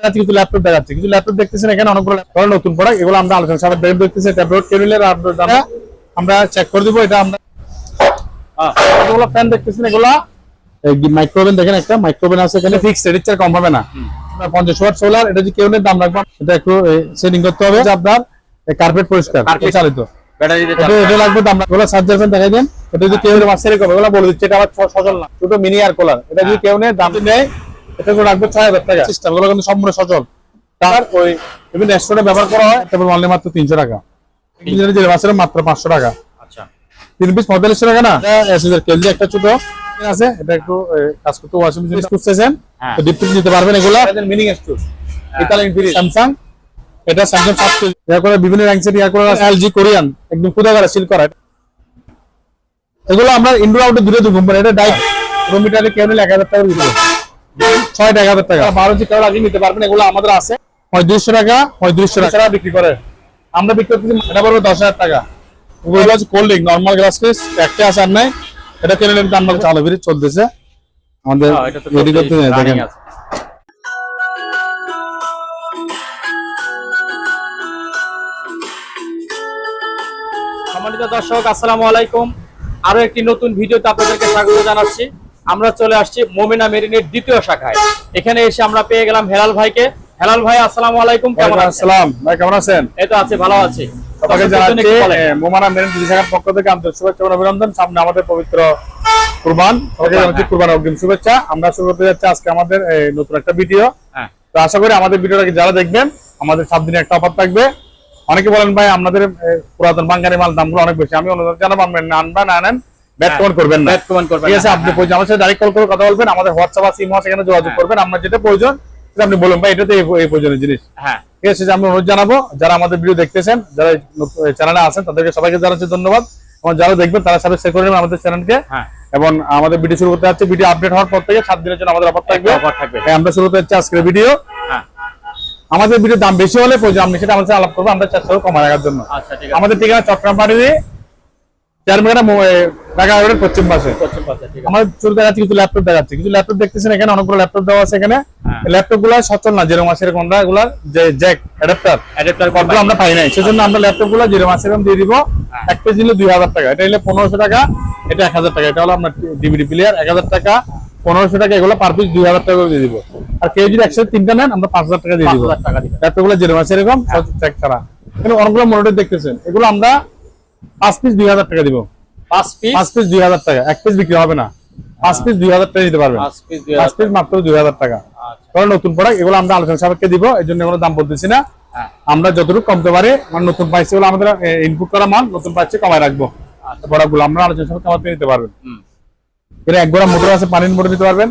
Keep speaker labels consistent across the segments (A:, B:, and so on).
A: দেখাচ্ছি কিছু ল্যাপটপ দেখাচ্ছি কিছু ল্যাপটপ দেখতেছেন এখানে অনেকগুলো নতুন প্রোডাক্ট এগুলো আমরা আলোচনা সাথে ব্র্যান্ড দেখতেছি ট্যাবলেট কেবিলের আমরা চেক করে দিব এটা আমরা এগুলো ফ্যান দেখতেছেন এগুলা? মাইক্রোওভেন দেখেন একটা মাইক্রোওভেন আছে এখানে ফিক্সড এর চেয়ে কম হবে না। পঞ্চাশ ওয়াট সোলার এটা যদি কেউ নেই দাম রাখবেন এটা একটু সেটিং করতে হবে। আপনার কার্পেট পরিষ্কার চালিত। এটা লাগবে দাম এগুলো চার্জার ফ্যান দেখাই দেন। এটা যদি কেউ এগুলো বলে দিচ্ছে এটা আবার ছ- না। ছোট মিনি আর কোলার এটা যদি কেউ নেয় দাম নেয় এটা করে রাখবে ছয় হাজার টাকা। সিস্টেম এগুলো কিন্তু সম্পূর্ণ সচল। তার ওই বিভিন্ন রেস্টুরেন্টে ব্যবহার করা হয় তারপর অনলি মাত্র তিনশো টাকা। ইঞ্জিনের যে মাসের মাত্র পাঁচশো টাকা।
B: আচ্ছা।
A: তিন পিস পঁয়তাল্লিশশো টাকা না? কেজি একটা ছোট আছে এটা একটু কাজ করতে ওয়াশিং মেশিন খুঁজতেছেন। ডিপ ফ্রিজ নিতে পারবেন এগুলো। মিনিং ইতালিয়ান ফ্রিজ স্যামসাং এটা স্যামসাং সাত কেজি। এর করে বিভিন্ন র্যাঙ্কসের এলজি কোরিয়ান একদম সিল করা। এগুলো আমরা ইনডোর আউটডোর দূরে দূর কোম্পানি এটা ডাইরেক্ট রুম মিটারে কেউ নিলে এক হাজার টাকা দিতে ছয় টাকা টাকা। বারো জি আগে নিতে পারবেন এগুলো আমাদের আছে। পঁয়ত্রিশশো টাকা পঁয়ত্রিশশো টাকা। বিক্রি করে। আমরা বিক্রি করতেছি এটা পড়বে দশ হাজার টাকা। ওগুলো cold drink normal glass piece একটা আছে আর নাই। এটা কিনে নিলে দাম চালু ফিরে চলতেছে। আমাদের
B: হ্যাঁ,
A: রেডি করতে দেখেন।
B: আছে। সম্মানিত দর্শক আসসালামু আলাইকুম। আরও একটি নতুন ভিডিওতে আপনাদেরকে স্বাগত জানাচ্ছি। আমরা চলে আসছি মোমিনা মেরিনের দ্বিতীয় শাখায়। এখানে এসে আমরা পেয়ে গেলাম হেলাল ভাইকে। হেলাল ভাই আসসালামু আলাইকুম কেমন
A: আসসালাম। ভাই কেমন আছেন?
B: এই তো আছে ভালো আছি।
A: জানাচ্ছি মোমানা মেরিন দুই শাখার পক্ষ থেকে আন্তরিক শুভেচ্ছা এবং অভিনন্দন। সামনে আমাদের পবিত্র কুরবান। সবাইকে জানাচ্ছি
B: হ্যাঁ।
A: কুরবান অগ্রিম শুভেচ্ছা। আমরা শুরু করতে যাচ্ছি আজকে আমাদের নতুন একটা ভিডিও।
B: হ্যাঁ।
A: তো আশা করি আমাদের ভিডিওটাকে যারা দেখবেন আমাদের সাত দিনে একটা অফার থাকবে। অনেকে বলেন ভাই আপনাদের পুরাতন বাঙ্গালি মাল দামগুলো অনেক বেশি। আমি অনুরোধ জানাব আপনি আনবেন না আনেন। ব্যাট করবেন না।
B: ব্যাট করবেন
A: ঠিক আছে আপনি
B: হ্যাঁ,
A: প্রয়োজন আমার সাথে ডাইরেক্ট কল করে কথা বলবেন আমাদের হোয়াটসঅ্যাপ আছে ইমো আছে এখানে যোগাযোগ
B: হ্যাঁ।
A: করবেন আপনার যেটা প্রয়োজন সেটা আপনি বলুন ভাই এটাতে এই এই প্রয়োজনীয় জিনিস।
B: হ্যাঁ।
A: ঠিক আছে যে অনুরোধ জানাব যারা আমাদের ভিডিও দেখতেছেন যারা চ্যানেলে আছেন তাদেরকে সবাইকে জানাচ্ছি ধন্যবাদ। এবং যারা দেখবেন তারা সবাই শেয়ার করে নেবেন আমাদের চ্যানেলকে এবং আমাদের ভিডিও শুরু করতে যাচ্ছে ভিডিও আপডেট হওয়ার পর থেকে সাত দিনের জন্য আমাদের অফার থাকবে।
B: অফার থাকবে।
A: আমরা শুরু করতে যাচ্ছি আজকের ভিডিও আমাদের ভিডিওর দাম বেশি হলে প্রয়োজন আপনি সেটা আমাদের আলাপ করব আমরা চেষ্টা করব কমায় রাখার জন্য।
B: আচ্ছা ঠিক আছে।
A: আমাদের ঠিকানা চট্টগ্রাম পাড়ি চেয়ারম্যান ঢাকা রোডের পশ্চিম পাশে। দেখাচ্ছি কিছু ল্যাপটপ দেখাচ্ছি। কিছু ল্যাপটপ দেখতেছেন এখানে অনেকগুলো ল্যাপটপ দেওয়া আছে এখানে। ল্যাপটপগুলো সচল না যেরকম আছে এরকম আমরা যে জ্যাক অ্যাডাপ্টার
B: অ্যাডাপ্টার
A: কতগুলো আমরা পাই নাই। সেজন্য আমরা ল্যাপটপগুলো যেরকম আছে এরকম দিয়ে দিব।
B: হ্যাঁ।
A: এক পেজ নিলে দুই হাজার টাকা। এটা হলে পনেরোশো টাকা এটা এক হাজার টাকা। এটা হলো আপনার ডিভিডি প্লেয়ার এক হাজার টাকা। পনেরোশো টাকা এগুলো পার পিস দুই হাজার টাকা দিয়ে দিব। আর কেউ যদি একসাথে তিনটা নেন আমরা পাঁচ হাজার টাকা দিয়ে দিব।
B: 5000
A: ল্যাপটপগুলো যেরকম আছে এরকম ছাড়া। কিন্তু অনেকগুলো মনিটর দেখতেছেন। এগুলো আমরা পাঁচ পিস দুই হাজার টাকা দিব।
B: পাঁচ পিস
A: পাঁচ পিস দুই হাজার টাকা। এক পিস বিক্রি হবে না। পাঁচ পিস দুই হাজার টাকা দিতে পারবেন।
B: পাঁচ পিস
A: মাত্র দুই হাজার টাকা।
B: আচ্ছা।
A: কারণ নতুন প্রোডাক্ট এগুলো আমরা আলোচনা সাপেক্ষে দিব এই জন্য কোনো দাম বলতেছি না।
B: হ্যাঁ।
A: আমরা যতটুকু কমতে পারি মানে নতুন পাইছি বলে আমাদের ইনপুট করা মাল নতুন পাইছে কমায় রাখব। প্রোডাক্টগুলো আমরা আলোচনা সাপেক্ষে আমার নিতে পারবেন।
B: হুম।
A: এক গোড়া মোটর আছে পানির মোটর নিতে পারবেন।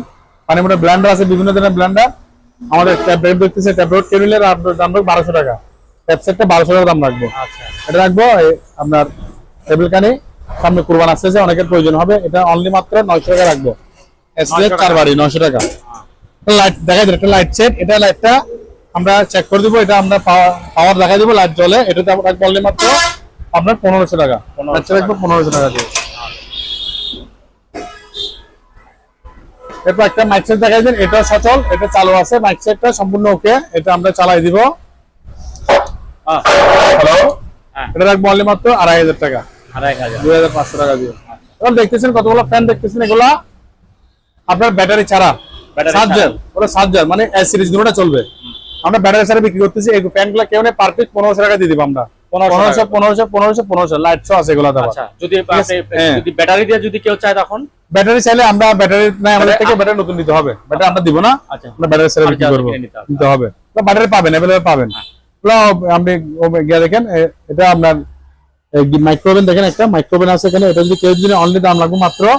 A: পানির মোটর ব্ল্যান্ডার আছে বিভিন্ন ধরনের ব্ল্যান্ডার আমাদের ট্যাবলেট দেখতেছে ট্যাবলেট কেবিলের দাম বারোশো টাকা। ট্যাবসেটটা বারোশো টাকা দাম রাখব।
B: আচ্ছা।
A: এটা রাখব আপনার টেবিল কানে সামনে কুরবান আসতেছে অনেকের প্রয়োজন হবে। এটা অনলি মাত্র নয়শো টাকা রাখব। চার বাড়ি নয়শো টাকা। লাইট দেখা যায় একটা লাইট সেট এটা লাইটটা আমরা চেক করে দিব এটা আমরা পাওয়ার দেখা দিব লাইট রাখব only মাত্র আপনার পনেরোশো টাকা।
B: 1500
A: রাখব পনেরোশো টাকা দিয়ে। এরপর একটা মাইক সেট দেখাই দেন। এটা সচল এটা চালু আছে। মাইক সেটটা সম্পূর্ণ ওকে এটা আমরা চালাই দিব। হ্যালো
B: হ্যাঁ।
A: এটা রাখব only মাত্র আড়াই হাজার টাকা।
B: আড়াই হাজার।
A: দুই হাজার পাঁচশো টাকা দিয়ে। এখন দেখতেছেন কতগুলো ফ্যান দেখতেছেন এগুলা? আপনার ব্যাটারি ছাড়া। চার্জার ওটা চার্জার মানে এস সিরিজ গুলোটা চলবে। আমরা ব্যাটারি ছাড়া বিক্রি করতেছি এই ফ্যান কেউ নেই পার পিস পনেরোশো টাকা দিয়ে দিব আমরা। পনেরোশো পনেরোশো পনেরোশো পনেরোশো লাইট শো আছে এগুলো
B: আচ্ছা যদি ব্যাটারি দিয়ে যদি কেউ চায় তখন?
A: ব্যাটারি চাইলে আমরা ব্যাটারি নাই আমাদের থেকে ব্যাটারি নতুন নিতে হবে। ব্যাটারি আমরা দিব না।
B: আচ্ছা।
A: আমরা ব্যাটারি ছাড়া বিক্রি করব।
B: কিনে নিতে হবে।
A: ব্যাটারি পাবেন পাবেন।
B: হ্যাঁ।
A: আপনি গিয়ে দেখেন এটা আপনার মাইক্রোওভেন দেখেন একটা মাইক্রোওভেন আছে এখানে এটা যদি কেউ যদি অনলি দাম লাগবে মাত্র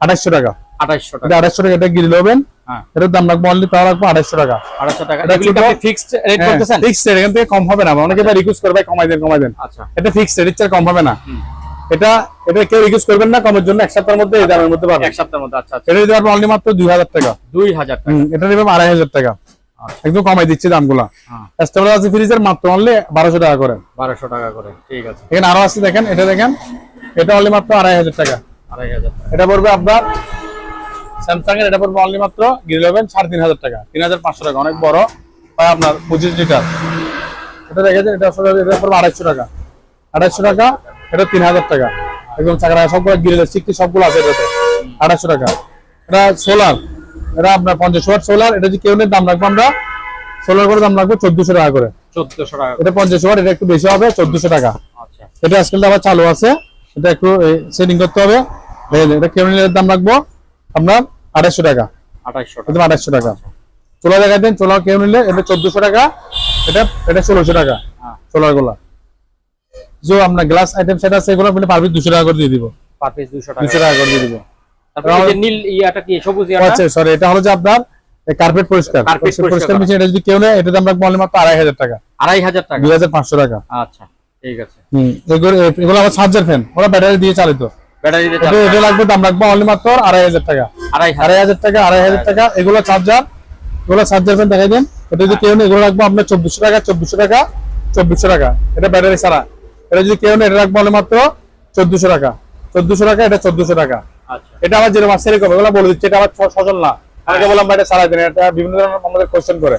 A: আঠাশশো টাকা।
B: আঠাইশশো টাকা।
A: এটা টাকা এটা গ্রিল ওভেন
B: হ্যাঁ।
A: এটার দাম রাখব অনলি তাও রাখব আড়াইশো টাকা।
B: আড়াইশো টাকা।
A: এটা
B: এগুলো
A: ছোট-
B: আপনি ফিক্সড রেট করতেছেন?
A: ফিক্সড এখান থেকে কম হবে না। অনেকে ভাই রিকোয়েস্ট করে ভাই কমাই দেন কমাই দেন।
B: আচ্ছা।
A: এটা ফিক্সড এর কম হবে না। এটা এটা কেউ রিকোয়েস্ট করবেন না কমের জন্য এক সপ্তাহের মধ্যে এই দামের মধ্যে পাবেন।
B: এক সপ্তাহের মধ্যে আচ্ছা আচ্ছা।
A: এটা দিতে পারব অনলি মাত্র দুই হাজার টাকা।
B: দুই হাজার টাকা।
A: এটা আড়াই হাজার টাকা।
B: আচ্ছা।
A: একদম কমাই দিচ্ছি দামগুলা।
B: হ্যাঁ।
A: কাস্টমার আছে ফ্রিজের মাত্র অনলি বারোশো টাকা করে।
B: বারোশো টাকা করে ঠিক আছে।
A: এখানে আরও আছে দেখেন এটা দেখেন এটা অনলি মাত্র আড়াই হাজার টাকা।
B: আড়াই হাজার টাকা।
A: এটা পড়বে আপনার স্যামসাং এর এটা পড়বে অনলি মাত্র গ্রিল ওভেন সাড়ে তিন হাজার টাকা তিন হাজার পাঁচশো টাকা অনেক বড়। পায় আপনার পঁচিশ লিটার এটা দেখেছেন এটা এটা পড়বে আড়াইশো টাকা। আড়াইশো টাকা এটা তিন হাজার টাকা। একদম চাকরা সবগুলো গিরে সিক্সটি সবগুলো আছে এটাতে। আড়াইশো টাকা। এটা সোলার এটা আপনার পঞ্চাশ ওয়াট সোলার এটা যদি কেউ নেই দাম রাখব আমরা সোলার করে দাম রাখব চোদ্দশো টাকা করে।
B: চোদ্দশো টাকা
A: এটা পঞ্চাশ ওয়াট এটা একটু বেশি হবে চোদ্দশো টাকা।
B: আচ্ছা।
A: এটা আজকাল আবার চালু আছে এটা একটু সেটিং করতে হবে। এটা কেউ নিলে দাম রাখব আপনার আড়াইশো টাকা। একদম টাকা। চোলা দেখা দেন চোলা কেউ নিলে এটা চোদ্দশো টাকা এটা এটা ষোলোশো টাকা
B: হ্যাঁ।
A: চোলারগুলা যে আপনার গ্লাস আইটেম সেট আছে এগুলো পার পিস দুশো টাকা করে দিয়ে দিব।
B: পার পিস দুশো টাকা।
A: দুশো টাকা করে দিয়ে দিব।
B: তারপরে এই নীল ইয়াটা কি সবুজ ইয়াটা?
A: আচ্ছা সরি এটা হলো যে আপনার কার্পেট পরিষ্কার।
B: Carpet পরিষ্কার
A: পরিষ্কার মেশিন এটা যদি কেউ নেয় এটা দাম রাখব মাত্র আড়াই হাজার টাকা।
B: আড়াই হাজার টাকা?
A: দুই হাজার পাঁচশো টাকা।
B: আচ্ছা ঠিক আছে।
A: হম এগুলো এগুলো আবার চার্জার ফ্যান ওরা ব্যাটারি দিয়ে চালিত।
B: ব্যাটারি দিয়ে
A: এটা লাগবে দাম রাখব অনলি মাত্র আড়াই হাজার টাকা।
B: আড়াই
A: আড়াই হাজার টাকা আড়াই হাজার টাকা এগুলো চার্জার এগুলো চার্জার ফ্যান দেখাই দেন। এটা যদি কেউ নেই এগুলো রাখব আপনার চব্বিশশো টাকা চব্বিশশো টাকা চব্বিশশো টাকা। এটা ব্যাটারি ছাড়া। এটা যদি কেউ নেই এটা রাখব অনলি মাত্র চোদ্দশো টাকা। চোদ্দশো টাকা এটা চোদ্দশো টাকা।
B: আচ্ছা
A: এটা আমার যেরকম আছে এরকম এগুলো বলে দিচ্ছে এটা আমার সচল না। আমাকে বললাম এটা ছাড়া দেন এটা বিভিন্ন ধরনের আমাদের কোয়েশ্চেন করে।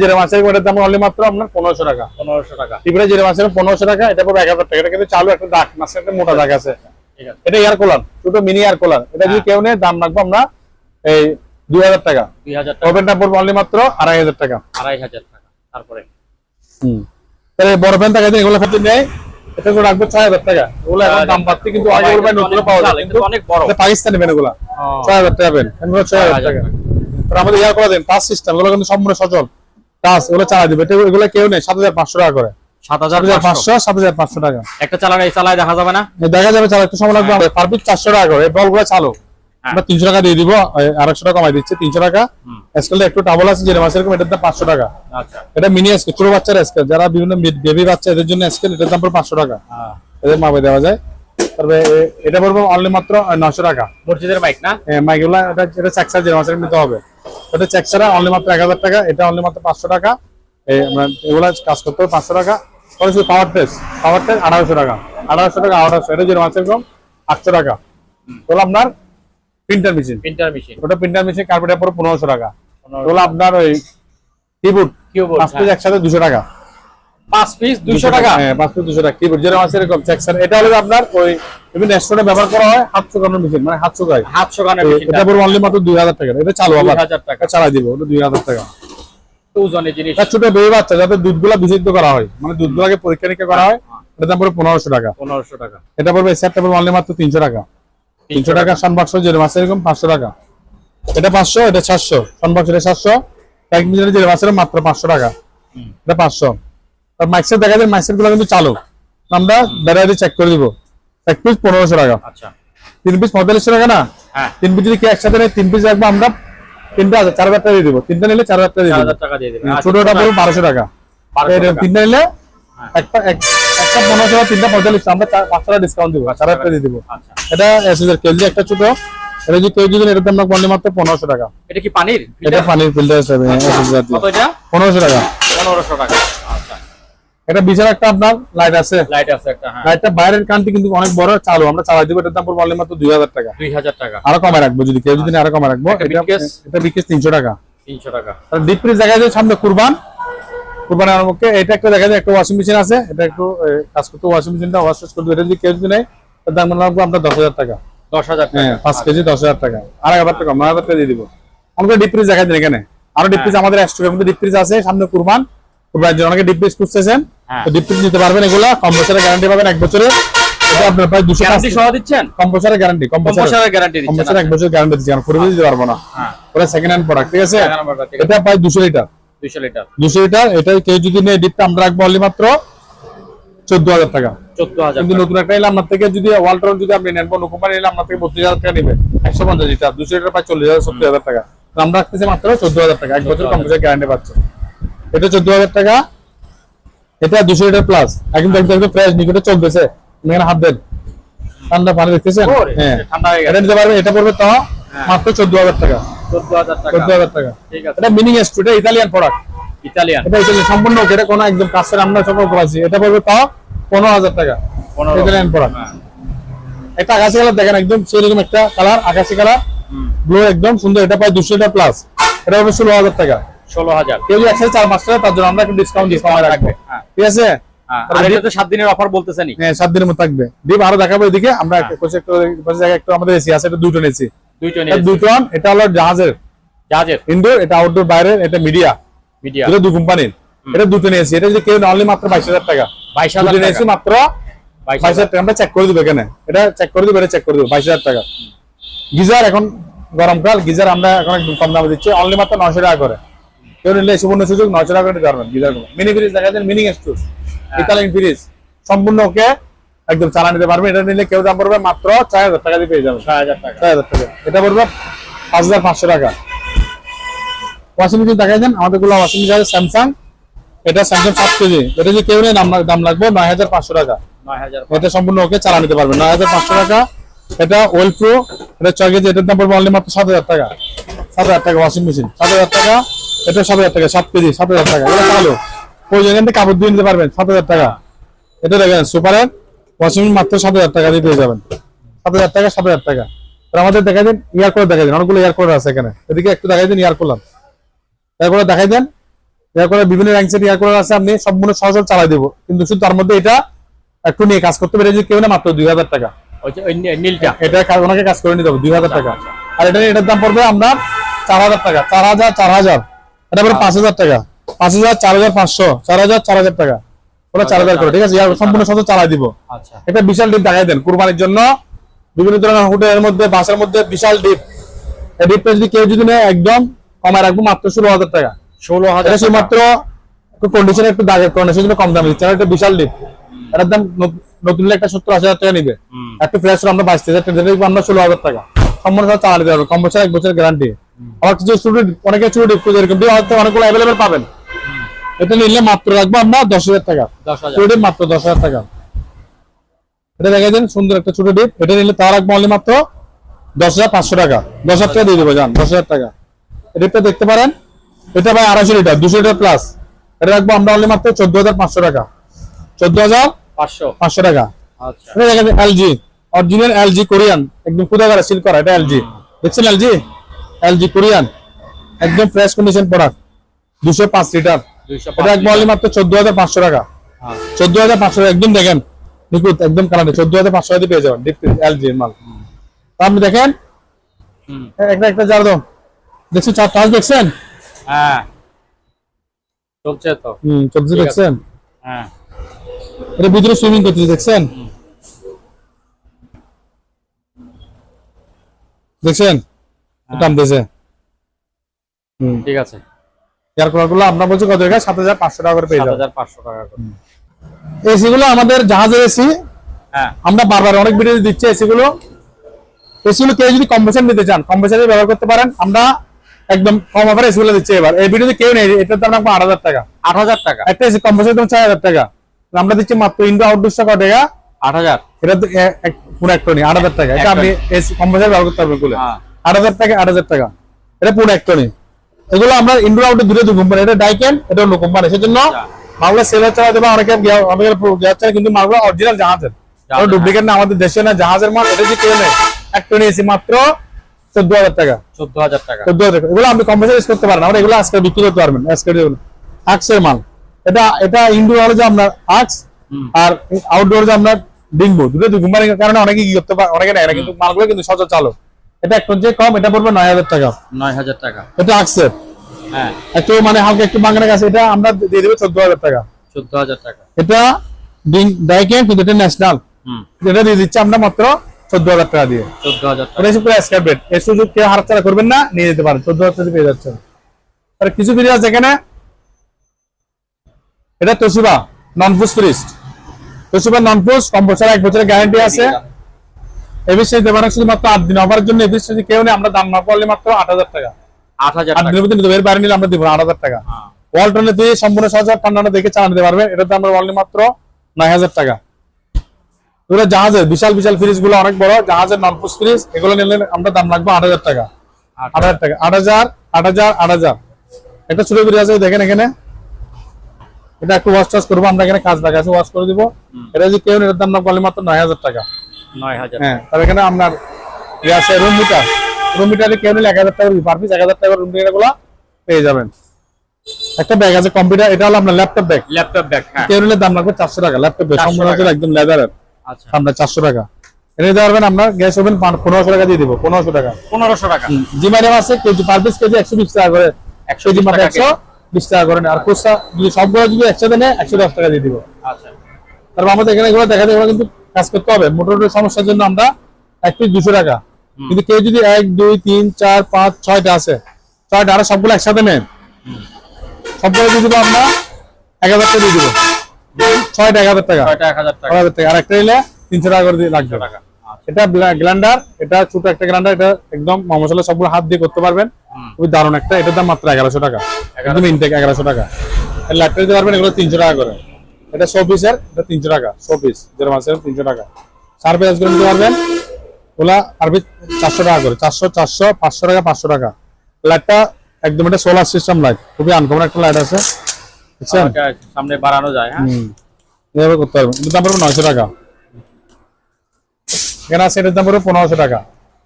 A: যেরকম আছে এটার দাম অনলি মাত্র আপনার পনেরোশো টাকা।
B: পনেরোশো টাকা।
A: টিভিটা যেরকম আছে পনেরোশো টাকা এটা পড়বে এক হাজার টাকা। এটা কিন্তু চালু একটা দাগ মাসে একটা মোটা দাগ আছে। এটা এয়ার কুলার ছোট মিনি এয়ার কুলার এটা যদি
B: হ্যাঁ।
A: কেউ নেয় দাম রাখব আমরা এই দুই হাজার টাকা।
B: দুই হাজার টাকা।
A: পড়বে অনলি মাত্র আড়াই হাজার টাকা।
B: আড়াই হাজার টাকা তারপরে।
A: তাহলে বড় ফ্যান টাকা এগুলো ক্ষেত্রে নেয় এটা তো রাখব ছয় হাজার টাকা। ওগুলো এখন দাম কিন্তু আগে
B: ওর
A: নতুন পাওয়া যায়। কিন্তু
B: অনেক বড়।
A: পাকিস্তানি
B: ওগুলা
A: ছয় হাজার টাকা পেন এগুলো ছয় হাজার টাকা। আর আমাদের করে দেন টাচ সিস্টেম ওগুলো কিন্তু সম্পূর্ণ সচল। টাচ ওগুলো চালা দিবে। এটা এগুলো কেউ নেই সাত হাজার পাঁচশো টাকা করে।
B: সাত হাজার পাঁচশো?
A: সাত হাজার পাঁচশো টাকা।
B: একটা চালা এই চালায় দেখা যাবে না?
A: দেখা যাবে চালা একটু সময় লাগবে। পার চারশো টাকা করে। বলগুলো চালো।
B: হ্যাঁ।
A: আমরা তিনশো টাকা দিয়ে দিব আড়াইশো টাকা কমাই দিচ্ছে তিনশো টাকা। একটু ডাবল আছে এরকম এটার দাম পাঁচশো টাকা।
B: আচ্ছা।
A: এটা মিনি ছোট বাচ্চার যারা বিভিন্ন বেবি বাচ্চা এদের জন্য এটার দাম পড়বে পাঁচশো টাকা।
B: হ্যাঁ।
A: এদের মাপে দেওয়া যায়। তবে এটা পড়বে অনলি মাত্র নশো টাকা।
B: মসজিদের বাইক না?
A: মাইগুলা এটা এটা চেক ছাড়া এরকম নিতে হবে। এটা চেক ছাড়া অনলি মাত্র এক হাজার টাকা এটা অনলি মাত্র পাঁচশো টাকা। এগুলা কাজ করতে হবে পাঁচশো টাকা। পরে শুধু পাওয়ার টেস্ট পাওয়ার টেস্ট আঠারোশো টাকা। আঠারোশো টাকা আঠারোশো এটা যেরকম আছে এরকম আটশো টাকা। ওগুলো আপনার প্রিন্টার মেশিন
B: প্রিন্টার মেশিন
A: ওটা প্রিন্টার মেশিন কার্পেটের পরে পনেরোশো টাকা। ওগুলো আপনার ওই কিবোর্ড
B: কিবোর্ড
A: পাঁচ পিস একসাথে দুশো টাকা।
B: পাঁচ পিস দুইশো টাকা?
A: হ্যাঁ পাঁচ পিস দুশো টাকা। কিবোর্ড যেরকম আছে এরকম। চেকসার এটা হলো আপনার ওই বিভিন্ন রেস্টুরেন্টে ব্যবহার করা হয় হাত চোকানোর মেশিন মানে হাত চোকায়
B: হাত শোকানোর
A: তো
B: মেশিনটা
A: এটা পড়বে অনলি মাত্র দুই হাজার টাকা। এটা চালু আবার।
B: দুই হাজার টাকা।
A: এটা চালাই দিব ওটা দুই হাজার টাকা।
B: ওজনের জিনিস।
A: ছোট বেবি বাচ্চা যাতে দুধগুলা বিশুদ্ধ করা হয়। মানে দুধগুলাকে পরীক্ষা নিরীক্ষা করা হয় এটা দাম পড়বে পনেরোশো টাকা।
B: পনেরোশো টাকা।
A: এটা পড়বে সেটটা পড়বে অনলি মাত্র তিনশো টাকা। তিনশো টাকা সানবাক্স যেরকম আছে এরকম পাঁচশো টাকা। এটা পাঁচশো এটা চারশো সানবাক্স এটা সাতশো। এক মিটারের যেরকম আছে মাত্র পাঁচশো টাকা। এটা পাঁচশো। আর মাইক্সের দেখা যায় মাইক্সেরগুলো কিন্তু চালু। আমরা ব্যাটারি চেক করে দিব। এক পিস পনেরোশো টাকা।
B: আচ্ছা।
A: তিন পিস পঁয়তাল্লিশশো টাকা না?
B: হ্যাঁ।
A: তিন পিস যদি কি একসাথে নেই তিন পিস রাখব আমরা তিনটা আছে চার হাজার টাকা দিয়ে দিব। তিনটা নিলে চার হাজার টাকা দিয়ে দিব।
B: হাজার টাকা দিয়ে দেবে আচ্ছা,
A: ছোটটা পড়বে বারোশো টাকা।
B: 1200
A: এই
B: টাকা।
A: তিনটা নিলে একটা এক- একটা পনেরোশো টাকা তিনটা পঁয়তাল্লিশ আমরা পাঁচ টাকা ডিসকাউন্ট দিব চার হাজার দিয়ে দিব।
B: আচ্ছা।
A: এটা এসএসের কেজি একটা ছোট এটা যদি কেউ যদি দাম আমরা বললে মাত্র পনেরোশো টাকা।
B: এটা কি পানির?
A: এটা পানির ফিল্টার হিসাবে পনেরোশো টাকা।
B: পনেরোশো টাকা। আচ্ছা।
A: এটা বিশাল একটা আপনার লাইট আছে।
B: লাইট আছে একটা হ্যাঁ।
A: লাইটটা বাইরের কানটি কিন্তু অনেক বড় চালু। আমরা চালাই দিব এটার দাম পড়বে অনলি মাত্র দুই হাজার টাকা।
B: দুই হাজার টাকা।
A: আরও কমে রাখব যদি কেউ যদি আরও কমে রাখব। এটা এটা বিকেস তিনশো টাকা।
B: তিনশো টাকা।
A: ডিপ ফ্রিজ দেখা যায় সামনে কুরবান। কুরবানের আমার এটা একটা দেখা যায় একটা ওয়াশিং মেশিন আছে এটা একটু কাজ করতে ওয়াশিং মেশিনটা ওয়াশ করতে এটা যদি কেউ যদি নেই তার দাম আমরা দশ হাজার টাকা।
B: দশ হাজার
A: হ্যাঁ
B: টাকা
A: পাঁচ কেজি দশ হাজার টাকা। আড়াই হাজার টাকা নয় হাজার টাকা দিয়ে দিব। আমাকে ডিপ ফ্রিজ দেখা এখানে। আরও ডিপ ফ্রিজ আমাদের মধ্যে ডিপ ফ্রিজ আছে সামনে কুরবান। কুরবান জন্য অনেকে ডিপ ফ্রিজ খুঁজতেছেন।
B: হ্যাঁ।
A: ডিপ নিতে পারবেন এগুলা কম বছরের গ্যারান্টি পাবেন এক বছরের এটা আপনার প্রায় দুশো
B: গ্যারান্টি সহ দিচ্ছেন?
A: কম বছরের গ্যারান্টি কম বছরের
B: গ্যারান্টি
A: কম বছরের এক বছর গ্যারান্টি দিচ্ছি কারণ দিতে পারব না।
B: হ্যাঁ।
A: ওরা সেকেন্ড হ্যান্ড প্রোডাক্ট ঠিক আছে?
B: ঠিক আছে।
A: এটা প্রায় দুশো লিটার।
B: দুইশো লিটার।
A: দুশো লিটার এটা কেউ যদি নেই ডিপটা আমরা রাখব অনলি মাত্র চোদ্দ হাজার টাকা। কিন্তু নতুন একটা থেকে যদি ওয়ালটন যদি আপনি নেন কোনো কোম্পানি থেকে টাকা নেবে। লিটার প্রায় টাকা। তো আমরা রাখতেছি মাত্র চোদ্দ হাজার টাকা। এক বছর কম্পিউটার গ্যারান্টি পাচ্ছে। এটা চোদ্দ হাজার টাকা। এটা দুশো লিটার প্লাস ফ্রেশ নিকটে চলতেছে। এখানে হাত দেন। ঠান্ডা পানি দেখতেছেন? হ্যাঁ।
B: ঠান্ডা হয়ে
A: এটা নিতে পারবে এটা পড়বে তো মাত্র চোদ্দ হাজার টাকা।
B: টাকা। ঠিক আছে।
A: এটা মিনিং এস্টু এটা ইতালিয়ান প্রোডাক্ট
B: ইতালিয়ান।
A: এটা ইতালি সম্পূর্ণ এটা কোনো একদম কাছের আমরা সব করেছি এটা পড়বে তাও পনেরো হাজার টাকা। Italian product. আকাশি কালার দেখেন একদম সেরকম একটা কালার আকাশি কালার।
B: হুম।
A: একদম সুন্দর এটা প্রায় দুশো লিটার প্লাস এটা হবে ষোলো হাজার টাকা।
B: ষোলো হাজার।
A: কেউ যদি একসাথে চার তার জন্য আমরা একটু ডিসকাউন্ট ডিসকাউন্ট রাখব।
B: হ্যাঁ।
A: ঠিক আছে?
B: হ্যাঁ, আর এটা তো সাত দিনের অফার বলতেছেনি
A: হ্যাঁ সাত দিনের মতো থাকবে। ডিপ আরও দেখাবো এদিকে আমরা। একটা কোচে একটু জায়গায় একটু আমাদের এসি আছে এটা দুটো
B: নিয়ে
A: দুই টন এটা হলো জাহাজের।
B: জাহাজের?
A: ইনডোর এটা আউটডোর বাইরের এটা মিডিয়া
B: মিডিয়া
A: এটা দুই কোম্পানির এটা দুটো নিয়েছি এটা যদি কেউ অনলি মাত্র বাইশ হাজার টাকা।
B: বাইশ হাজার
A: নিয়েছি মাত্র
B: বাইশ
A: বাইশ হাজার টাকা। আমরা চেক করে দিবো এখানে। এটা চেক করে দিবো এটা চেক করে দিবো। বাইশ হাজার টাকা। গিজার এখন গরমকাল গিজার আমরা এখন একদম কম দামে দিচ্ছি। অনলি মাত্র নশো টাকা করে। কেউ নিলে সুবর্ণ সুযোগ নশো টাকা করে পারবেন গিজার মিনি ফ্রিজ দেখা যায় মিনি স্টুর ইতালিয়ান ফ্রিজ সম্পূর্ণ ওকে একদম চালা নিতে পারবেন এটা নিলে কেউ দাম পড়বে মাত্র চার হাজার টাকা দিয়ে পেয়ে যাবেন।
B: ছয় হাজার টাকা।
A: ছয় হাজার টাকা। এটা পড়বে পাঁচ হাজার পাঁচশো টাকা। ওয়াশিং মেশিন দেখাই দেন। আমাদেরগুলো ওয়াশিং মেশিন আছে স্যামসাং এটা স্যামসাং সাত কেজি। এটা যদি কেউ নেই দাম লাগবে নয় হাজার পাঁচশো টাকা।
B: নয় হাজার
A: এটা সম্পূর্ণ ওকে চালা নিতে পারবেন নয় হাজার পাঁচশো টাকা। এটা ওয়েল প্রো এটা ছয় কেজি। এটার দাম পড়বে অনলি মাত্র সাত হাজার টাকা। সাত হাজার টাকা ওয়াশিং মেশিন সাত হাজার টাকা। এটা সাত হাজার টাকা। সাত কেজি। সাত হাজার টাকা। এটা ভালো ওই জায়গা থেকে কাপড় দিয়ে নিতে পারবেন। সাত হাজার টাকা। এটা দেখেন সুপারের ওয়াশিং মাত্র সাত হাজার টাকা দিয়ে পেয়ে যাবেন। সাত হাজার টাকা সাত হাজার টাকা। আমাদের দেখাই দিন ইয়ার কোড দেখাই দিন অনেকগুলো ইয়ার কোড আছে এখানে। এদিকে একটু দেখাই দিন ইয়ার ইয়ার কোড দেখাই দেন ইয়ার কোড বিভিন্ন র্যাঙ্কসের ইয়ার কোড আছে আপনি সম্পূর্ণ সহজ চালাই দেবো। কিন্তু শুধু তার মধ্যে এটা একটু নিয়ে কাজ করতে পেরে কেউ না মাত্র দুই হাজার টাকা।
B: নীলটা।
A: এটা ওনাকে কাজ করে নিতে হবে দুই হাজার টাকা। আর এটা এটার দাম পড়বে আপনার চার হাজার টাকা। চার হাজার চার হাজার। এটা পড়বে পাঁচ হাজার টাকা। পাঁচ হাজার চার হাজার পাঁচশো। চার হাজার চার হাজার টাকা। ওটা চার হাজার করে ঠিক আছে? সম্পূর্ণ চালাই দিব।
B: আচ্ছা।
A: একটা বিশাল ডিপ দেখাই দেন কুরবানির জন্য। বিভিন্ন ধরনের হোটেলের মধ্যে বাসের মধ্যে বিশাল ডিপ। এই ডিপটা যদি কেউ যদি নেয় একদম কমায় রাখব মাত্র ষোলো হাজার টাকা।
B: ষোলো হাজার।
A: শুধুমাত্র একটু কন্ডিশনে একটু দাগের কারণে সেজন্য কম দামে। দিচ্ছে এটা বিশাল ডিপ। এটার দাম নতুন একটা সত্তর আশি হাজার টাকা নিবে। একটু ফ্রেশ আমরা বাইশ হাজার টাকা আমরা ষোলো হাজার টাকা। সম্পূর্ণ সব চালা দিতে পারব। কম বছর এক বছর গ্যারান্টি আবার কিছু স্টুডেন্ট অনেকে এরকম হয়তো অনেকগুলো অ্যাভেলেবেল পাবেন। এটা নিলে মাত্র রাখব আমরা দশ হাজার টাকা।
B: দশ
A: ছোট ডিপ মাত্র দশ হাজার টাকা। এটা দেখা দেন সুন্দর একটা ছোট ডিপ এটা নিলে তার রাখব অনলি মাত্র দশ হাজার পাঁচশো টাকা। দশ হাজার টাকা দিয়ে দেবো যান দশ হাজার টাকা। ডিপটা দেখতে পারেন। এটা ভাই আড়াইশো লিটার দুশো লিটার প্লাস এটা রাখব আমরা অনলি মাত্র চোদ্দ হাজার পাঁচশো টাকা। চোদ্দ হাজার
B: পাঁচশো।
A: পাঁচশো টাকা।
B: আচ্ছা।
A: এটা দেখেন এলজি অরিজিনাল এলজি কোরিয়ান একদম কুদা করা সিল করা এটা এলজি দেখছেন এলজি এলজি কোরিয়ান একদম ফ্রেশ কন্ডিশন প্রোডাক্ট দুশো পাঁচ লিটার। এটা অনলি মাত্র চোদ্দ হাজার পাঁচশো টাকা।
B: হ্যাঁ।
A: চোদ্দ হাজার পাঁচশো টাকা। একদম দেখেন নিখুঁত একদম কালারে চোদ্দ হাজার পাঁচশো টাকা পেয়ে যাবেন এলজি মাল। আপনি দেখেন একটা একটা জার দাও দেখছেন চার চার্জ দেখছেন?
B: হ্যাঁ। চলছে তো।
A: হম চলছে দেখছেন?
B: হ্যাঁ।
A: এটা ভিতরে সুইমিং করতেছে দেখছেন? দেখছেন? টানতেছে হম।
B: ঠিক আছে।
A: এয়ার কুলারগুলো আমরা বলছি কত সাত হাজার পাঁচশো টাকা করে পেয়ে যাবেন।
B: হাজার পাঁচশো টাকা করে।
A: এসি গুলো আমাদের জাহাজের এসি
B: হ্যাঁ।
A: আমরা বারবার অনেক ভিডিও দিচ্ছি এসি গুলো। এসি গুলো কেউ যদি কম্পেশন নিতে চান কম্পেশন ব্যবহার করতে পারেন। আমরা একদম কম অফারে এসি গুলো দিচ্ছি এবার। এই ভিডিওতে কেউ নেই এটার দাম রাখব আট হাজার টাকা।
B: আট হাজার টাকা।
A: একটা এসি কম্পেশন দাম ছয় হাজার টাকা। আমরা দিচ্ছি মাত্র ইন্ডো আউটডোর টাকা টাকা?
B: আট হাজার।
A: এটা পুরো এক টনি আট হাজার টাকা। এটা আপনি এসি কম্পেশন ব্যবহার করতে পারবেন
B: হ্যাঁ।
A: আট হাজার টাকা আট হাজার টাকা। এটা পুরো এক টনি এগুলো আমরা ইন্ডোর আউটডোর দুটো দু কোম্পানি এটা ডাইকেন এটা অন্য কোম্পানি সেজন্য
B: আচ্ছা।
A: মাগুলো সেলার চালাতে বা অনেকে অনেকের চালায় কিন্তু মাগুলো অরিজিনাল জাহাজের।
B: জাহাজের,
A: ডুপ্লিকেট না আমাদের দেশে না জাহাজের মাল এটা যে কেউ নেই এক টনি এসি মাত্র চোদ্দ হাজার টাকা।
B: চোদ্দ হাজার টাকা।
A: চোদ্দ হাজার টাকা। এগুলো আপনি ইউজ করতে পারেন আমরা এগুলো আজকে বিক্রি করতে পারবেন আজকে আক্সের মাল। এটা এটা ইনডোর হলো যে আপনার আক্স আর আউটডোর যে আপনার ডিঙ্গো দুটো দুই কোম্পানির কারণে অনেকে কি করতে পারে অনেকে নেয় না কিন্তু মালগুলো কিন্তু সচল চালু এটা একটু যে কম এটা পড়বে নয় হাজার টাকা।
B: নয় হাজার টাকা।
A: এটা আক্সের
B: হ্যাঁ।
A: একটু মানে হালকা একটু বাঙালি কাছে এটা আমরা দিয়ে দেবো চোদ্দ হাজার টাকা।
B: চোদ্দ হাজার টাকা।
A: এটা ডাইকেন কিন্তু এটা ন্যাশনাল যেটা দিয়ে দিচ্ছে আমরা মাত্র চোদ্দ হাজার টাকা দিয়ে।
B: চোদ্দ হাজার টাকা।
A: এই সুযোগ কেউ হাতছাড়া করবেন না নিয়ে যেতে পারেন। চোদ্দ হাজার টাকা পেয়ে যাচ্ছেন। আর কিছু ফ্রিজ আছে এখানে। এটা তোশিবা নন পুস ফ্রিজ তোশিবা নন কম বছর এক বছরের গ্যারান্টি আছে। এবিস দিতে পারেন শুধুমাত্র আট দিন। অফারের জন্য এবিস যদি কেউ নেই আমরা দাম না পড়লে মাত্র আট হাজার টাকা।
B: আট হাজার
A: আট
B: টাকা।
A: দিনের মধ্যে। এর বাইরে নিলে আমরা দিব আট হাজার টাকা।
B: হ্যাঁ।
A: ওয়ালটনে দিয়ে সম্পূর্ণ সহজ ঠান্ডা দেখে চালানো দিতে পারবেন এটার দাম অনলি মাত্র নয় হাজার টাকা। এগুলো জাহাজের বিশাল বিশাল ফ্রিজগুলো অনেক বড়। জাহাজের নন পুস ফ্রিজ এগুলো নিলে আমরা দাম রাখব আট হাজার টাকা।
B: আট
A: হাজার টাকা। আট হাজার আট হাজার আট হাজার। একটা ছোট ফ্রিজ আছে দেখেন এখানে। এটা একটু ওয়াশ টাশ করব আমরা এখানে কাজ আছে ওয়াশ করে দিব। এটা যদি কেউ এটার দাম না বলে মাত্র নয় হাজার টাকা।
B: নয় হাজার।
A: হ্যাঁ তবে এখানে আপনার ইয়ে আছে রুম মিটার রুম মিটারে কেউ নিলে এক হাজার টাকা পার পিস এক হাজার টাকা রুম মিটার পেয়ে যাবেন। একটা ব্যাগ আছে কম্পিউটার এটা হলো আপনার ল্যাপটপ ব্যাগ
B: ল্যাপটপ ব্যাগ হ্যাঁ।
A: কেউ নিলে দাম লাগবে চারশো টাকা ল্যাপটপ ব্যাগ সম্পূর্ণ একদম লেদারের
B: আচ্ছা।
A: আপনার চারশো টাকা। এটা নিতে পারবেন আপনার গ্যাস ওভেন পনেরোশো টাকা দিয়ে দিব পনেরোশো টাকা।
B: পনেরোশো টাকা।
A: আছে কেজি পার পিস কেজি একশো বিশ টাকা করে একশো একশো বিশ টাকা করে আর খুচরা যদি সবগুলো যদি একসাথে নেয় একশো দশ টাকা দিয়ে দিব।
B: আচ্ছা।
A: তারপর আমাদের এখানে এগুলো দেখা এগুলো কিন্তু কাজ করতে হবে। মোটর সমস্যার জন্য আমরা এক পিস দুশো টাকা। কিন্তু কেউ যদি এক দুই তিন চার পাঁচ ছয়টা আছে ছয়টা আরও সবগুলো একসাথে নেন সবগুলো দিয়ে দিব আমরা এক হাজার টাকা দিয়ে দিব। ছয়টা এক হাজার টাকা।
B: এক হাজার টাকা।
A: আর একটা নিলে তিনশো টাকা করে দিয়ে লাগবে।
B: টাকা। আচ্ছা।
A: এটা গ্ল্যান্ডার এটা ছোট একটা গ্ল্যান্ডার এটা একদম মশলা সবগুলো হাত দিয়ে করতে পারবেন। খুবই দারুণ একটা এটার দাম মাত্র এগারোশো টাকা। একদম ইনটেক এগারোশো টাকা। ল্যাপটপ দিতে পারবেন এগুলো তিনশো টাকা করে। এটা শো পিসের এটা তিনশো টাকা শো পিস যেরকম আছে তিনশো টাকা। পিস করে নিতে পারবেন? আর পিস চারশো টাকা করে চারশো চারশো পাঁচশো টাকা পাঁচশো টাকা। লাইটটা একদম এটা সোলার সিস্টেম লাইট খুবই আনকমন একটা লাইট আছে। বুঝছেন?
B: সামনে বাড়ানো যায় হ্যাঁ?
A: এভাবে করতে পারবেন। কিন্তু দাম পড়বে নয়শো টাকা। এখানে আছে এটার দাম পড়বে পনেরোশো টাকা।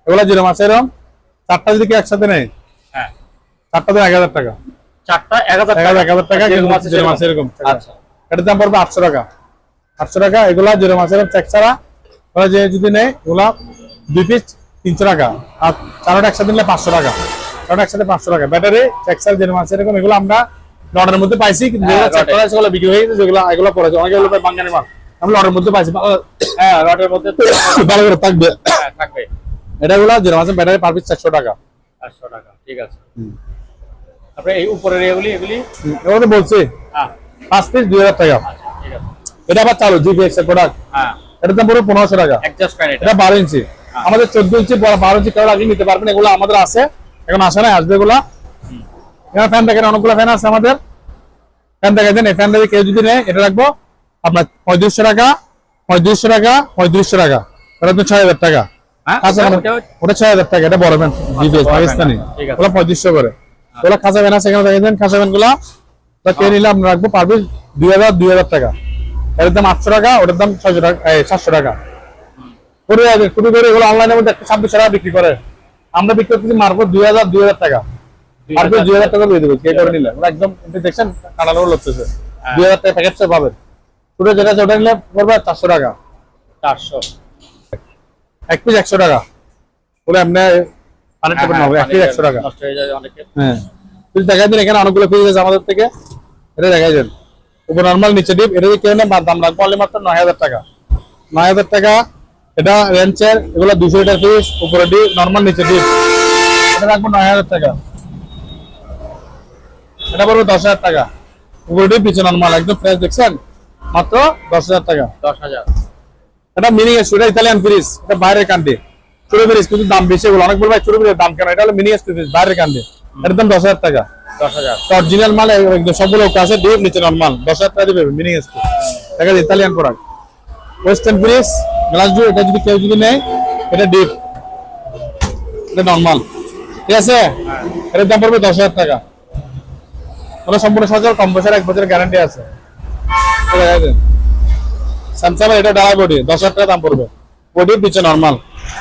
A: এগুলো যেরকম আছে এরকম চারটা যদি কেউ একসাথে নেই
B: হ্যাঁ।
A: চারটা দিন এক হাজার টাকা।
B: চারটা এক হাজার
A: এক হাজার এক হাজার টাকা
B: যেরকম। আছে
A: এরকম
B: আচ্ছা।
A: এটার দাম পড়বে আটশো টাকা। আটশো টাকা এগুলা আছে এরকম চেক ছাড়া। ওরা যে যদি নেয় এগুলা দুই পিস তিনশো টাকা। আর চারোটা একসাথে নিলে পাঁচশো টাকা। চারোটা একসাথে পাঁচশো টাকা। ব্যাটারি চেক ছাড়া যেরকম আছে এরকম এগুলো আমরা লটের মধ্যে পাইছি। কিন্তু সেগুলো বিক্রি হয়ে গেছে যেগুলো এগুলো পড়েছে। অনেকে এগুলো বাঙালি মাল আমরা লটের মধ্যে পাইছি।
B: হ্যাঁ রডের মধ্যে
A: ভালো করে থাকবে।
B: হ্যাঁ, থাকবে।
A: এটা গুলা যেরকম আছে ব্যাটারি পার পিস চারশো টাকা।
B: চারশো টাকা ঠিক আছে। তারপরে এই উপরের এগুলি এগুলি?
A: এগুলো বলছি।
B: হ্যাঁ।
A: পাঁচ পিস দুই হাজার টাকা। এটা আবার চালু জিপিএক্স এর প্রোডাক্ট
B: হ্যাঁ।
A: এটার দাম পড়বে পনেরোশো টাকা।
B: এটা।
A: এটা বারো ইঞ্চি। আমাদের চোদ্দ ইঞ্চি বারো ইঞ্চি নিতে পারবেন এগুলো আমাদের আছে। এখন আসে না আসবে এগুলা। এখানে ফ্যান দেখেন অনেকগুলো ফ্যান আছে আমাদের। ফ্যান এই ফ্যানটা কেউ যদি নেয় এটা রাখব। আপনার পঁয়ত্রিশশো টাকা পঁয়ত্রিশশো টাকা পঁয়ত্রিশশো টাকা। ওটা তো ছয় হাজার টাকা।
B: হ্যাঁ?
A: আচ্ছা
B: ওটা-
A: মানে-
B: ওটা-
A: ছয় হাজার টাকা এটা বড় ফ্যান পাকিস্তানি। ওগুলো পঁয়ত্রিশশো করে। ওগুলো খাঁচা ফ্যান আছে এখানে দেখে দেন খাঁচা ফ্যানগুলা। ওটা কে নিলে আমরা রাখব? পারবে দুই হাজার দুই হাজার টাকা। এটার দাম আটশো টাকা ওটার দাম ছয়শো টাকা সাতশো টাকা। কুড়ি হাজার কুড়ি করে এগুলো অনলাইনের মধ্যে একটা ছাব্বিশশো টাকা বিক্রি করে। আমরা বিক্রি করতেছি মারবো দুই হাজার দুই হাজার টাকা।
B: দুই
A: দুই হাজার টাকা দিয়ে দেবো কে করে নিলে। একদম দেখছেন লাগতেছে দুই হাজার টাকা প্যাকেট পাবেন। পুরো যেটা আছে ওটা নিলে পড়বে চারশো টাকা।
B: চারশো।
A: এক পিস একশো টাকা। বলে আপনি
B: হ্যাঁ,
A: টেপে নেব এক পিস একশো টাকা।
B: হয়ে
A: দেখাই দিন এখানে অনেকগুলো ফ্রিজ আছে আমাদের থেকে। এটা দেখাই দেন। উপর নর্মাল নিচে ডিপ এটা যদি কেউ নেন দাম রাখব। অনলি মাত্র নয় হাজার টাকা। নয় হাজার টাকা এটা রেঞ্চের এগুলো দুশো লিটার ফ্রিজ উপরে ডিপ নর্মাল নিচে ডিপ এটা রাখব নয় হাজার টাকা। এটা পড়বে দশ হাজার টাকা। উপরে ডিপ নিচে নর্মাল একদম ফ্রেশ দেখছেন? মাত্র দশ হাজার টাকা।
B: দশ হাজার।
A: এটা মিনি এটা ইতালিয়ান ফ্রিজ এটা বাইরের কান্ট্রি ছোট ফ্রিজ কিন্তু দাম বেশি এগুলো। অনেক বলবে ছোট ফ্রিজের দাম কেন? এটা হলো মিনি ফ্রিজ বাইরের কান্ট্রি এটার দাম দশ হাজার টাকা। অরিজিনাল মাল একদম সবগুলো আছে ডিপ নিচে নরমাল দশ হাজার টাকা দিবে মিনি দেখা যায় Italian product western fridge glass এটা যদি কেউ যদি নেয় এটা ডিপ। এটা নরমাল ঠিক আছে? এটার দাম পড়বে দশ হাজার টাকা। ওটা সম্পূর্ণ সচল কম বছর এক বছরের গ্যারান্টি আছে। স্যামসাং এটা ডালাই বডি দশ হাজার টাকা দাম পড়বে। বডি পিছে নর্মাল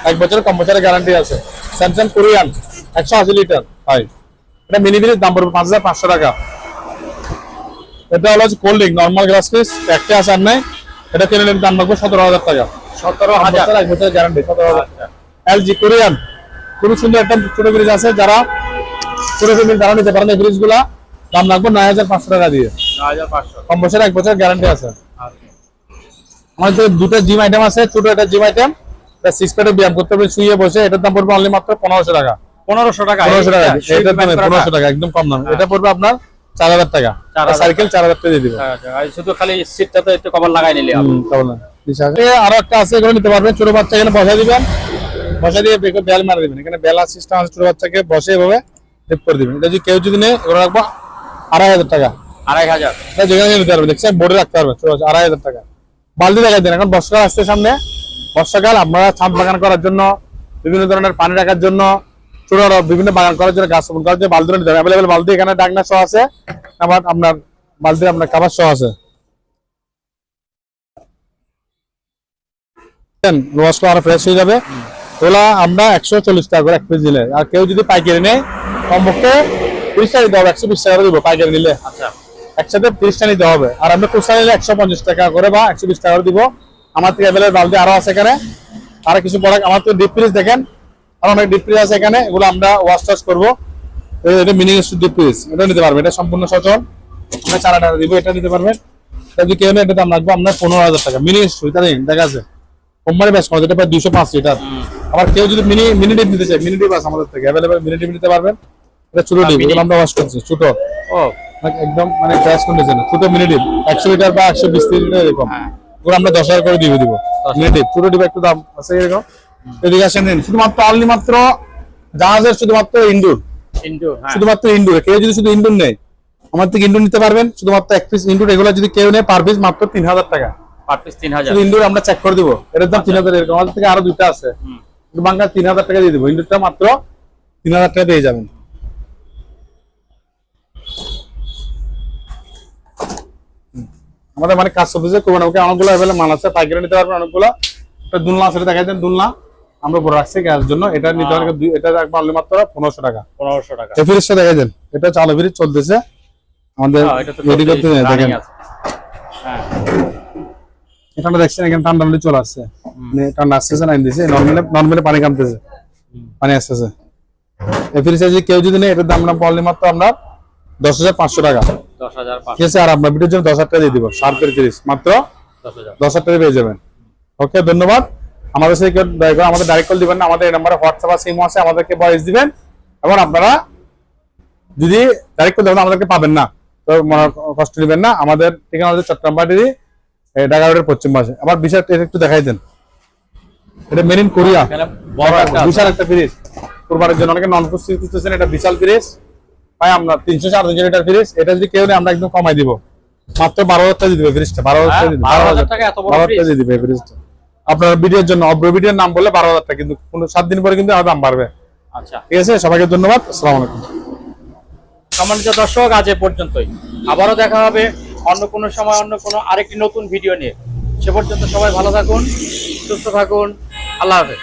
A: এক বছরের কম বছরের গ্যারান্টি আছে। স্যামসাং কোরিয়ান একশো আশি লিটার হয় এটা মিনি ফ্রিজ দাম পড়বে পাঁচ হাজার পাঁচশো টাকা। এটা হলো cold drink normal glass piece একটা আছে আর নাই এটা কিনে নিলে দাম রাখব সতেরো হাজার টাকা।
B: সতেরো হাজার।
A: এক বছরের গ্যারান্টি সতেরো হাজার
B: আচ্ছা।
A: এলজি কোরিয়ান খুবই সুন্দর একটা ছোট ফ্রিজ আছে যারা ছোট ফ্রিজ যারা নিতে পারেন এই ফ্রিজগুলা। দাম রাখব নয় হাজার পাঁচশো টাকা দিয়ে। কম বছর এক বছর গ্যারান্টি আছে।
B: আচ্ছা।
A: আমাদের দুটো জিম আইটেম আছে ছোট একটা জিম আইটেম সিক্স প্যাডে ব্যায়াম করতে পারবেন শুয়ে বসে এটার দাম পড়বে অনলি মাত্র পনেরোশো টাকা।
B: পনেরোশো টাকা।
A: পনেরোশো টাকা
B: এটা, সেই
A: এটার দাম
B: ব্যাপারটা।
A: পনেরোশো টাকা একদম কম দাম। এটা পড়বে আপনার চার হাজার টাকা। সাইকেল চার হাজার টাকা দিয়ে দিবে।
B: শুধু খালি সিটটাতে একটু কভার লাগাই নিলে হবে।
A: হুম, তাহলে না। বিশ হাজার। এ আরও একটা আছে এগুলো নিতে পারবেন। ছোট বাচ্চা এখানে বসা দিবেন। বসা দিয়ে বেল মারা দিবেন। এখানে বেলা সিস্টেম আছে ছোট বাচ্চাকে বসে এভাবে করে দিবেন। এটা যদি কেউ যদি নেয় এগুলো রাখব আড়াই হাজার টাকা।
B: আড়াই হাজার।
A: যেখানে নিতে পারবে দেখছেন বোর্ডে রাখতে পারবে ছোট বাচ্চা আড়াই হাজার টাকা। বালতি দেন এখন বর্ষাকাল আসছে সামনে। বর্ষাকাল আপনারা ছাদ বাগান করার জন্য বিভিন্ন ধরনের পানি রাখার জন্য ছোট বিভিন্ন বাগান করার জন্য গাছ রোপণ করার জন্য বালতি নিতে অ্যাভেলেবেল বালতি এখানে ডাকনা সহ আছে আবার আপনার বালতি আপনার কাবার সহ আছে। ওয়াশ করা ফ্রেশ হয়ে যাবে। ওগুলা আমরা একশো চল্লিশ টাকা করে এক পিস দিলে। আর কেউ যদি পাইকারি নেয় কমপক্ষে তিরিশটা দিতে হবে একশো বিশ টাকা দিব পাইকারি নিলে।
B: আচ্ছা।
A: একসাথে তিরিশটা নিতে হবে। আর আমরা নিলে একশো পঞ্চাশ টাকা করে বা একশো বিশ টাকা করে দিব। আমার থেকে অ্যাভেলেবল বালতি আরও আছে এখানে। আর কিছু প্রোডাক্ট আমার তো ডিপ ফ্রিজ দেখেন। আর অনেক ডিপ ফ্রিজ আছে এখানে এগুলো আমরা ওয়াশ টাশ করব। এই- এটা মিনি ডিপ ফ্রিজ এটা নিতে পারবেন এটা সম্পূর্ণ সচল। চার টাকা দিব এটা নিতে পারবেন এটা যদি কেউ এটা দাম রাখব আপনার পনেরো হাজার টাকা। মিনি দেখা আছে কোম্পানি এটা প্রায় দুশো পাঁচ লিটার। আবার কেউ যদি মিনি মিনি ডিপ নিতে চায় মিনি ডিপ আছে আমাদের থেকে। অ্যাভেলেবল মিনি ডিপ নিতে পারবেন। এটা ছোট ডিপ এগুলো আমরা ওয়াশ করছি ছোট।
B: ও।
A: মানে একদম মানে ক্র্যাশ কন্ডিশন ছোট মিনি ডিপ একশো লিটার বা একশো বিশ লিটার এরকম।
B: হ্যাঁ।
A: ওগুলো আমরা দশ হাজার করে দিয়ে দিব। মিনি ডিপ ছোট ডিপ একটু দাম আছে এরকম। এদিকে আসেন দিন শুধুমাত্র অনলি মাত্র জাহাজের শুধুমাত্র ইনডোর
B: হ্যাঁ।
A: শুধুমাত্র ইনডোর কেউ যদি শুধু ইনডোর নেয় আমার থেকে ইনডোর নিতে পারবেন শুধুমাত্র এক পিস ইনডোর এগুলো যদি কেউ নেয় পার পিস মাত্র তিন হাজার টাকা।
B: পার পিস তিন হাজার।
A: শুধু আমরা চেক করে দিব এটার দাম তিন হাজার এরকম আমাদের থেকে আরও দুইটা আছে। বাংলা তিন হাজার টাকা দিয়ে দিব ইনডোরটা মাত্র তিন হাজার টাকা পেয়ে যাবেন। আমাদের মানে কাজ চলতেছে কোরবানি অনেকগুলো অ্যাভেলেবল মাল আছে পাইকারি নিতে পারবেন অনেকগুলো। দুলনা এটা দেখাই দেন দুলনা। আমরা বড় রাখছি গ্যাসের জন্য। এটা নিতে পারবেন এটা রাখব অনলি মাত্র পনেরোশো টাকা।
B: পনেরোশো টাকা।
A: এই ফ্রিজটা দেখাই দেন। এটা চালু ফ্রিজ চলতেছে। আমাদের
B: হ্যাঁ,
A: রেডি করতে
B: চলতেই
A: দেখেন।
B: হ্যাঁ।
A: এখানে দেখছেন এখানে ঠান্ডা পানি চলে আসছে। মানে ঠান্ডা আসতেছে না দিছে। নর্মালি নর্মালি পানি কামতেছে। পানি আসতেছে। এই ফ্রিজে যদি কেউ যদি নেই এটার দাম না পড়লে মাত্র আমরা দশ হাজার পাঁচশো টাকা। ঠিক আছে আর আপনার ভিডিওর জন্য দশ হাজার টাকা দিয়ে দিব। শার্পের ফ্রিজ। মাত্র
B: দশ হাজার।
A: টাকা পেয়ে যাবেন। ওকে ধন্যবাদ। আমাদের সাথে কেউ দয়া করে আমাদের ডাইরেক্ট কল দিবেন না আমাদের এই নাম্বারে হোয়াটসঅ্যাপ আছে ইমো আছে আমাদেরকে ভয়েস দিবেন এবং আপনারা যদি ডাইরেক্ট কল দেবেন আমাদেরকে পাবেন না। তো মনে কষ্ট নেবেন না আমাদের ঠিকানা হচ্ছে চট্টগ্রাম পাটিরি ঢাকা রোডের পশ্চিম পাশে। আবার বিশাল এটা একটু দেখাই দেন। এটা মেড ইন কোরিয়া
B: বড়
A: বিশাল একটা ফ্রিজ কোরবানির জন্য অনেকে নন প্রস্তুতি করতেছেন এটা বিশাল ফ্রিজ ভাই আমরা তিনশো সাড়ে তিনশো লিটার ফ্রিজ এটা যদি কেউ নেই আমরা একদম কমাই দিব। মাত্র বারো হাজার টাকা দিয়ে দিবে ফ্রিজটা বারো হাজার টাকা
B: হ্যাঁ, বারো হাজার টাকা বড়
A: হাজার? দিয়ে দিবে ফ্রিজটা আপনার ভিডিওর জন্য অব্র ভিডিওর নাম বললে বারো হাজার টাকা কিন্তু কোনো সাত দিন পরে কিন্তু আর দাম বাড়বে।
B: আচ্ছা।
A: ঠিক আছে সবাইকে ধন্যবাদ আসসালামু আলাইকুম।
B: সম্মানিত দর্শক আজ এ পর্যন্তই। আবারও দেখা হবে অন্য কোনো সময় অন্য কোনো আরেকটি নতুন ভিডিও নিয়ে। সে পর্যন্ত সবাই ভালো থাকুন সুস্থ থাকুন আল্লাহ হাফেজ।